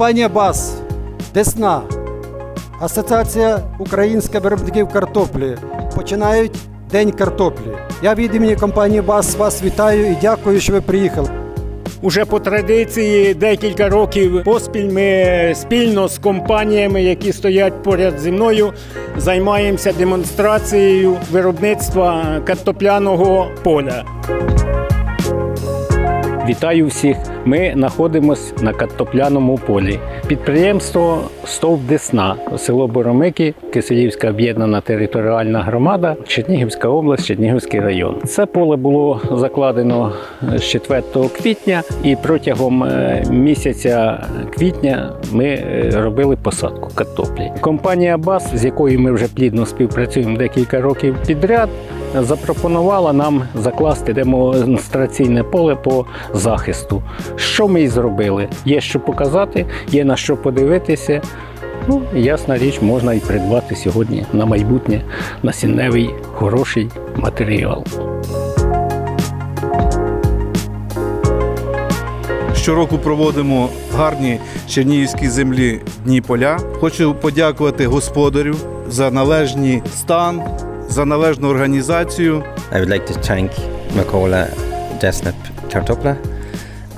Компанія БАС, Десна, Асоціація українських виробників картоплі починають День картоплі. Я від імені компанії БАС вас вітаю і дякую, що ви приїхали. Уже по традиції декілька років поспіль ми спільно з компаніями, які стоять поряд зі мною, займаємося демонстрацією виробництва картопляного поля. Вітаю всіх! Ми знаходимося на картопляному полі. Підприємство Стовп Десна, село Боромики, Киселівська об'єднана територіальна громада, Чернігівська область, Чернігівський район. Це поле було закладено з 4 квітня, і протягом е, місяця квітня ми е, робили посадку картоплі. Компанія БАС, з якою ми вже плідно співпрацюємо декілька років підряд, запропонувала нам закласти демонстраційне поле по захисту. Що ми і зробили? Є що показати, є на що подивитися. Ну, ясна річ, можна і придбати сьогодні на майбутнє насінневий хороший матеріал. Щороку проводимо гарні чернігівські землі дні поля. Хочу подякувати господарю за належний стан, за належну організацію. I would like to thank Macola Desnap Kartopla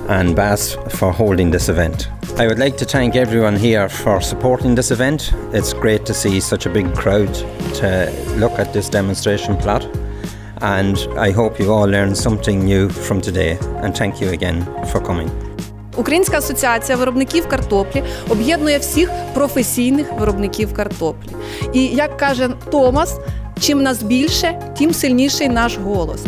and BAS for holding this event. I would like to thank everyone here for supporting this event. It's great to see such a big crowd to look at this demonstration plot. And I hope you all learned something new from today. And thank you again for coming. Українська асоціація виробників картоплі об'єднує всіх професійних виробників картоплі. І як каже Томас, чим нас більше, тим сильніший наш голос.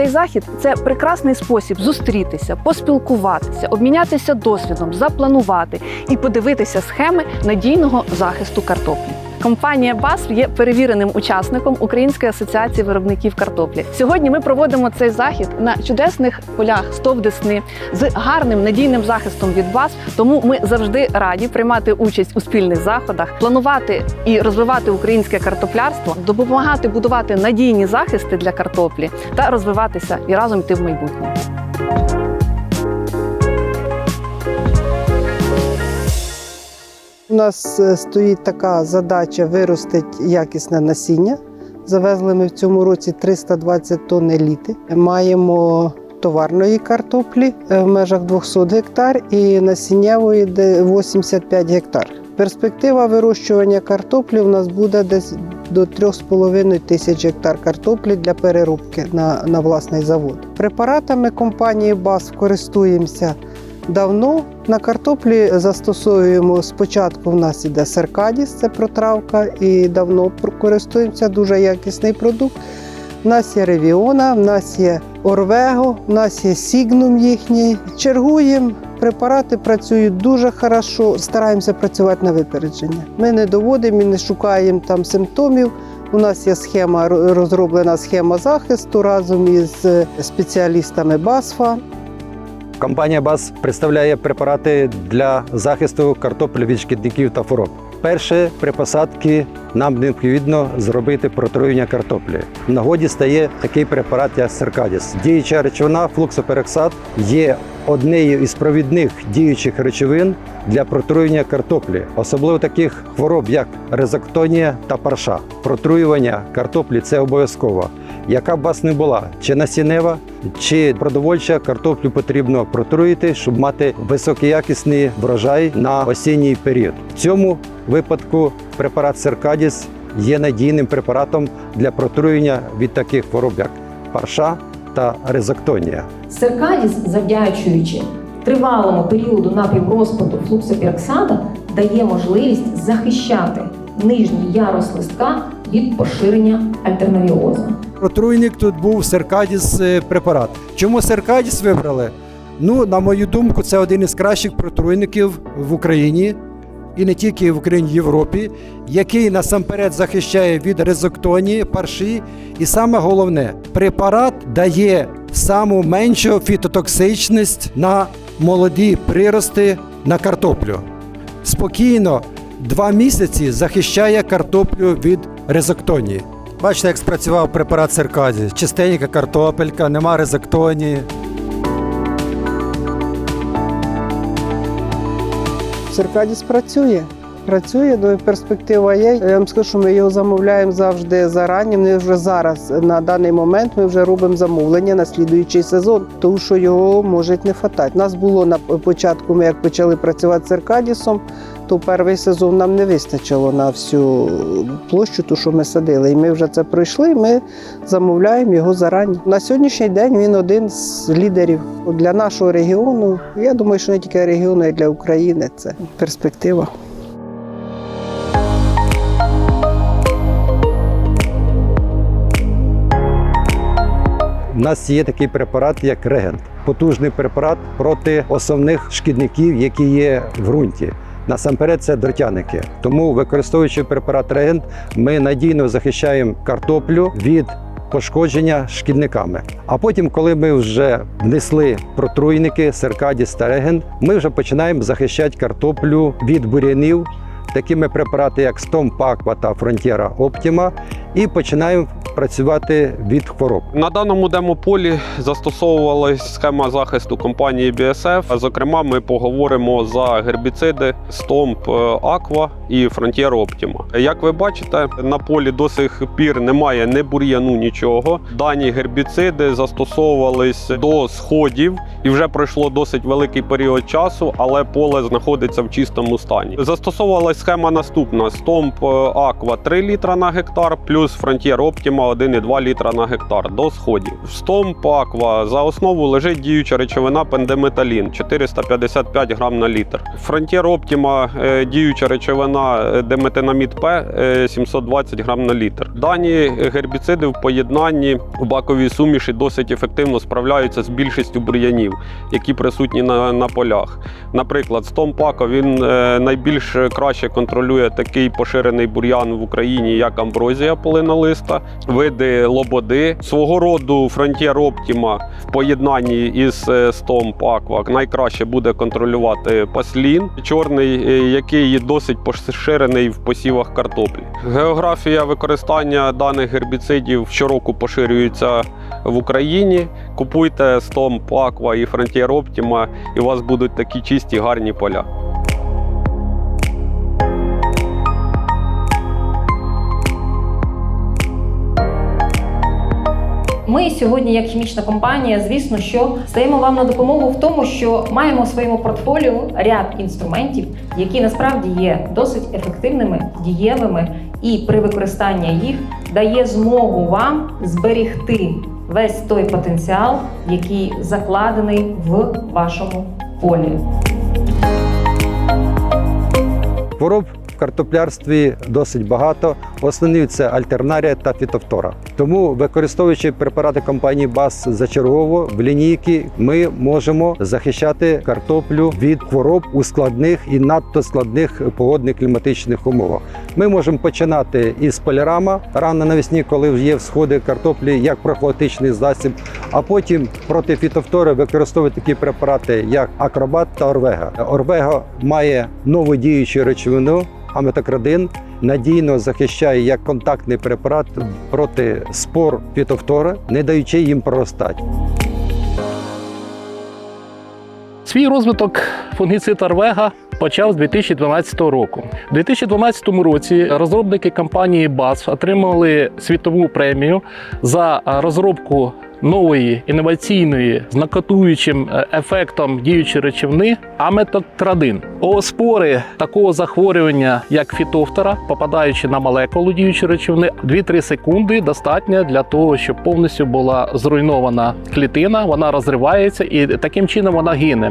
Цей захід це прекрасний спосіб зустрітися, поспілкуватися, обмінятися досвідом, запланувати і подивитися схеми надійного захисту картоплі. Компанія БАС є перевіреним учасником Української асоціації виробників картоплі. Сьогодні ми проводимо цей захід на чудесних полях стов Десни з гарним надійним захистом від БАС. Тому ми завжди раді приймати участь у спільних заходах, планувати і розвивати українське картоплярство, допомагати будувати надійні захисти для картоплі та розвиватися і разом йти в майбутнє. У нас е, стоїть така задача виростити якісне насіння. Завезли ми в цьому році 320 тонн еліти. Маємо товарної картоплі е, в межах 200 гектар і насіннєвої де 85 гектар. Перспектива вирощування картоплі у нас буде десь до 3,5 тисяч гектар картоплі для переробки на, на власний завод. Препаратами компанії БАС користуємося давно. На картоплі застосовуємо спочатку. В нас іде серкадіс, це протравка, і давно користуємося. Дуже якісний продукт. У нас є ревіона, в нас є Орвего, в нас є Сігнум їхній. Чергуємо. Препарати працюють дуже хорошо, стараємося працювати на випередження. Ми не доводимо і не шукаємо там симптомів. У нас є схема розроблена схема захисту разом із е, спеціалістами БАСФа. Компанія БАС представляє препарати для захисту картоплі від шкідників та хвороб. Перше, при посадці нам необхідно зробити протруєння картоплі. В нагоді стає такий препарат, як Серкадіс. Діюча речовина флуксопероксат є однією із провідних діючих речовин для протруєння картоплі, особливо таких хвороб, як резоктонія та парша. Протруювання картоплі це обов'язково. Яка б вас не була, чи насінева, чи продовольча, картоплю потрібно протруїти, щоб мати високоякісний врожай на осінній період. В цьому випадку препарат Серкадіс є надійним препаратом для протруєння від таких хвороб, як парша та резоктонія. Серкадіс, завдячуючи тривалому періоду напіврозпаду флуксопіроксада, дає можливість захищати нижній ярус листка від поширення альтернавіозу. Протруйник тут був Серкадіс е, препарат. Чому Серкадіс вибрали? Ну, на мою думку, це один із кращих протруйників в Україні і не тільки в Україні, в Європі, який насамперед захищає від резоктонії, парші. І саме головне, препарат дає саму меншу фітотоксичність на молоді прирости на картоплю. Спокійно два місяці захищає картоплю від резоктонії. Бачите, як спрацював препарат циркаді. Чистенька картопелька, нема резектонії. Циркадіс працює. Працює, ну і перспектива є. Я вам скажу, що ми його замовляємо завжди зарані. Ми вже зараз на даний момент ми вже робимо замовлення на слідуючий сезон, тому що його можуть не хватати. У Нас було на початку, ми як почали працювати з циркадісом, то перший сезон нам не вистачило на всю площу, ту, що ми садили. І ми вже це пройшли. Ми замовляємо його зарані. На сьогоднішній день він один з лідерів для нашого регіону. Я думаю, що не тільки регіону, а й для України. Це перспектива. У нас є такий препарат, як регент, потужний препарат проти основних шкідників, які є в ґрунті. Насамперед, це дротяники. Тому, використовуючи препарат регент, ми надійно захищаємо картоплю від пошкодження шкідниками. А потім, коли ми вже внесли протруйники, серкадіс та регент, ми вже починаємо захищати картоплю від бур'янів. Такими препарати, як Стомп Аква та Фронтєра Оптіма, і починаємо працювати від хвороб. На даному демополі застосовувалась схема захисту компанії BSF. Зокрема, ми поговоримо за гербіциди Stomp Aqua і Frontier Optima. Як ви бачите, на полі до сих пір немає ні бур'яну, нічого. Дані гербіциди застосовувались до сходів і вже пройшло досить великий період часу, але поле знаходиться в чистому стані. Застосовувалась схема наступна: Stomp Aqua 3 літра на гектар, плюс Frontier Optima 1,2 літра на гектар до сходів. В Stomp Aqua за основу лежить діюча речовина пендеметалін 455 грам на літр. Frontier Optima е, діюча речовина е, деметинамід П е, 720 грам на літр. Дані гербіциди в поєднанні в баковій суміші досить ефективно справляються з більшістю бур'янів, які присутні на, на полях. Наприклад, Стомпако він е, найбільш краще контролює такий поширений бур'ян в Україні, як амброзія полинолиста, види лободи. Свого роду Frontier Optima в поєднанні із е, Stomp Aqua найкраще буде контролювати паслін чорний, е, який досить поширений в посівах картоплі. Географія використання даних гербіцидів щороку поширюється в Україні. Купуйте Stomp Aqua і Frontier Optima, і у вас будуть такі чисті гарні поля. Ми сьогодні, як хімічна компанія, звісно, що стаємо вам на допомогу в тому, що маємо у своєму портфоліо ряд інструментів, які насправді є досить ефективними, дієвими, і при використанні їх дає змогу вам зберегти весь той потенціал, який закладений в вашому полі. Хвороб в картоплярстві досить багато. Основні це альтернарія та фітофтора. Тому, використовуючи препарати компанії БАС зачергово в лінійки, ми можемо захищати картоплю від хвороб у складних і надто складних погодних кліматичних умовах. Ми можемо починати із полярама рано навесні, коли є всходи картоплі, як профілактичний засіб, а потім проти фітофтори використовувати такі препарати, як акробат та орвега. Орвега має нову діючу речовину аметокрадин, надійно захищає як контактний препарат проти спор фітофтори, не даючи їм проростати. Свій розвиток фунгіцид Арвега почав з 2012 року. У 2012 році розробники компанії BASF отримали світову премію за розробку нової інноваційної з накатуючим е, ефектом діючої речовини аметоктрадин. Ооспори такого захворювання, як фітофтора, попадаючи на молекулу діючої речовини, 2-3 секунди достатньо для того, щоб повністю була зруйнована клітина, вона розривається і таким чином вона гине.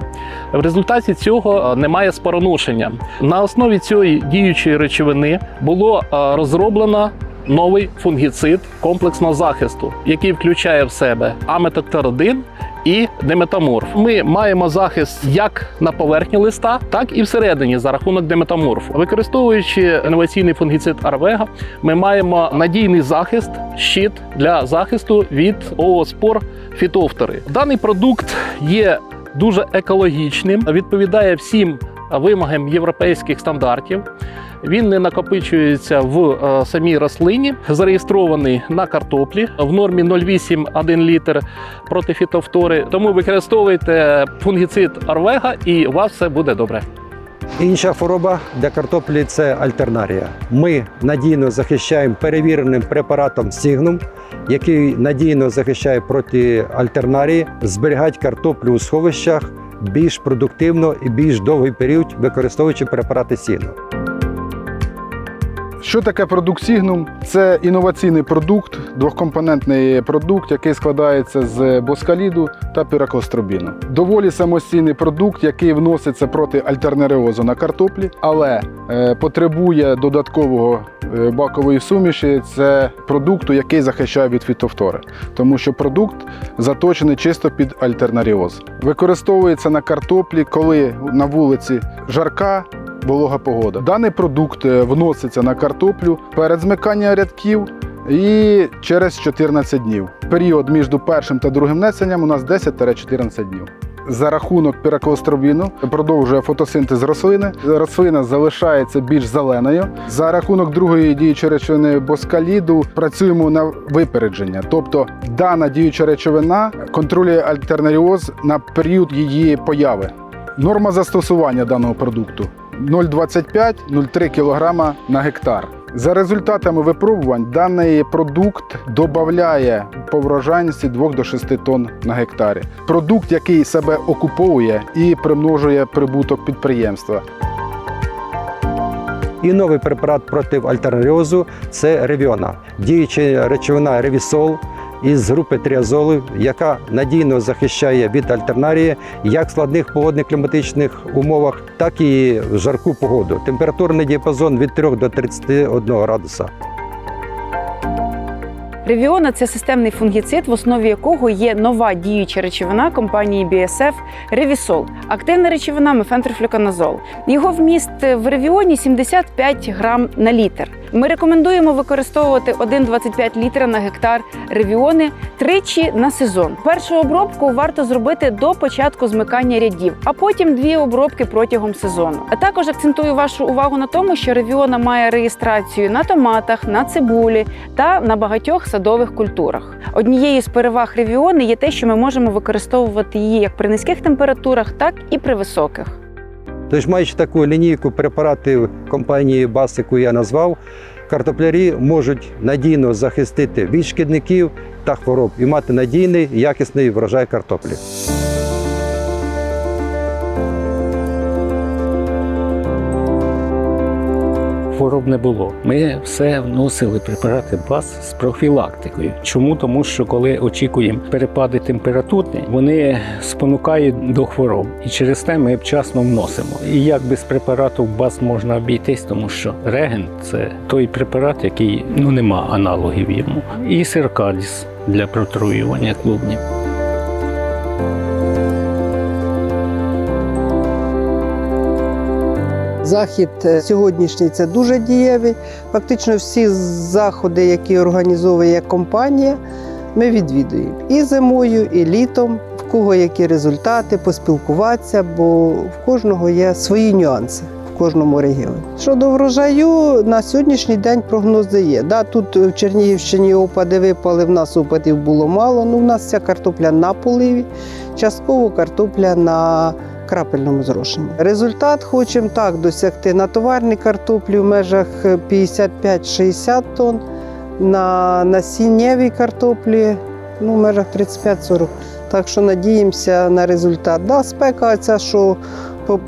В результаті цього е, немає спороношення. На основі цієї діючої речовини було е, розроблено новий фунгіцид комплексного захисту, який включає в себе аметокторидин і деметаморф. Ми маємо захист як на поверхні листа, так і всередині за рахунок деметаморфу. Використовуючи інноваційний фунгіцид Арвега, ми маємо надійний захист, щит для захисту від ооспор фітофтори. Даний продукт є дуже екологічним, відповідає всім вимогам європейських стандартів. Він не накопичується в е, самій рослині, зареєстрований на картоплі в нормі 0,8-1 літр проти фітофтори. Тому використовуйте фунгіцид Арвега і у вас все буде добре. Інша хвороба для картоплі це альтернарія. Ми надійно захищаємо перевіреним препаратом Сігнум, який надійно захищає проти альтернарії, зберігають картоплю у сховищах більш продуктивно і більш довгий період, використовуючи препарати Сігнум. Що таке продукт Signum? Це інноваційний продукт, двохкомпонентний продукт, який складається з боскаліду та піракостробіну. Доволі самостійний продукт, який вноситься проти альтернаріозу на картоплі, але е, потребує додаткового е, бакової суміші. Це продукту, який захищає від фітофтори, тому що продукт заточений чисто під альтернаріоз. Використовується на картоплі, коли на вулиці жарка волога погода. Даний продукт е, вноситься на картоплю перед змиканням рядків і через 14 днів. Період між першим та другим внесенням у нас 10-14 днів. За рахунок піракоостробіну продовжує фотосинтез рослини. Рослина залишається більш зеленою. За рахунок другої діючої речовини боскаліду працюємо на випередження. Тобто дана діюча речовина контролює альтернаріоз на період її появи. Норма застосування даного продукту 0,25-0,3 кг на гектар. За результатами випробувань, даний продукт додає по врожайності 2 до 6 тонн на гектарі. Продукт, який себе окуповує і примножує прибуток підприємства. І новий препарат проти альтернаріозу це ревіона, діюча речовина ревісол із групи тріазолів, яка надійно захищає від альтернарії як в складних погодних кліматичних умовах, так і в жарку погоду. Температурний діапазон від 3 до 31 градуса. Ревіона це системний фунгіцид, в основі якого є нова діюча речовина компанії BSF Ревісол, активна речовина мефентрифлюканазол. Його вміст в ревіоні 75 грам на літр. Ми рекомендуємо використовувати 1,25 літра на гектар ревіони тричі на сезон. Першу обробку варто зробити до початку змикання рядів, а потім дві обробки протягом сезону. А також акцентую вашу увагу на тому, що ревіона має реєстрацію на томатах, на цибулі та на багатьох садових культурах. Однією з переваг ревіони є те, що ми можемо використовувати її як при низьких температурах, так і при високих. Тож, маючи таку лінійку препаратів компанії БАС, яку я назвав, картоплярі можуть надійно захистити від шкідників та хвороб і мати надійний якісний врожай картоплі. Хвороб не було. Ми все вносили препарати БАС з профілактикою. Чому? Тому що коли очікуємо перепади температурні, вони спонукають до хвороб, і через те ми вчасно вносимо. І як без препарату БАС можна обійтись, тому що реген це той препарат, який ну нема аналогів йому. І серкаліс для протруювання клубнів. Захід е, сьогоднішній це дуже дієвий. Фактично всі заходи, які організовує компанія, ми відвідуємо і зимою, і літом. В кого які результати, поспілкуватися, бо в кожного є свої нюанси в кожному регіоні. Щодо врожаю, на сьогоднішній день прогнози є. Да, тут в Чернігівщині опади випали, в нас опадів було мало. Ну, у нас вся картопля на поливі, частково картопля на крапельному зрошенні. Результат хочемо так досягти на товарній картоплі в межах 55-60 тонн, на насіннєвій картоплі ну, в межах 35-40. Так що надіємося на результат. Да, спека ця, що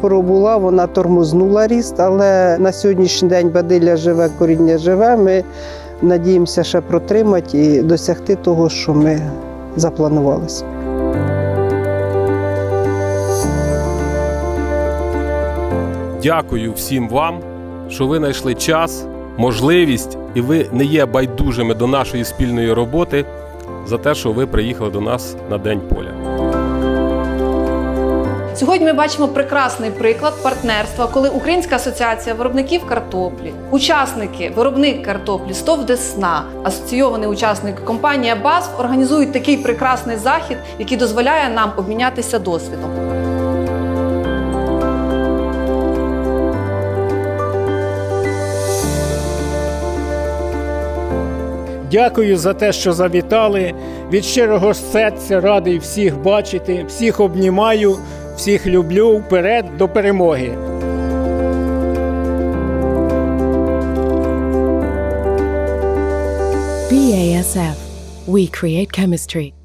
пробула, вона тормознула ріст, але на сьогоднішній день бадилля живе, коріння живе. Ми надіємося ще протримати і досягти того, що ми запланувалися. Дякую всім вам, що ви знайшли час, можливість, і ви не є байдужими до нашої спільної роботи за те, що ви приїхали до нас на День поля. Сьогодні ми бачимо прекрасний приклад партнерства, коли Українська асоціація виробників картоплі, учасники, виробник картоплі, СТОВ Десна, асоційований учасник компанія БАС організують такий прекрасний захід, який дозволяє нам обмінятися досвідом. Дякую за те, що завітали. Від щирого серця радий всіх бачити, всіх обнімаю, всіх люблю вперед до перемоги. BASF. We create chemistry.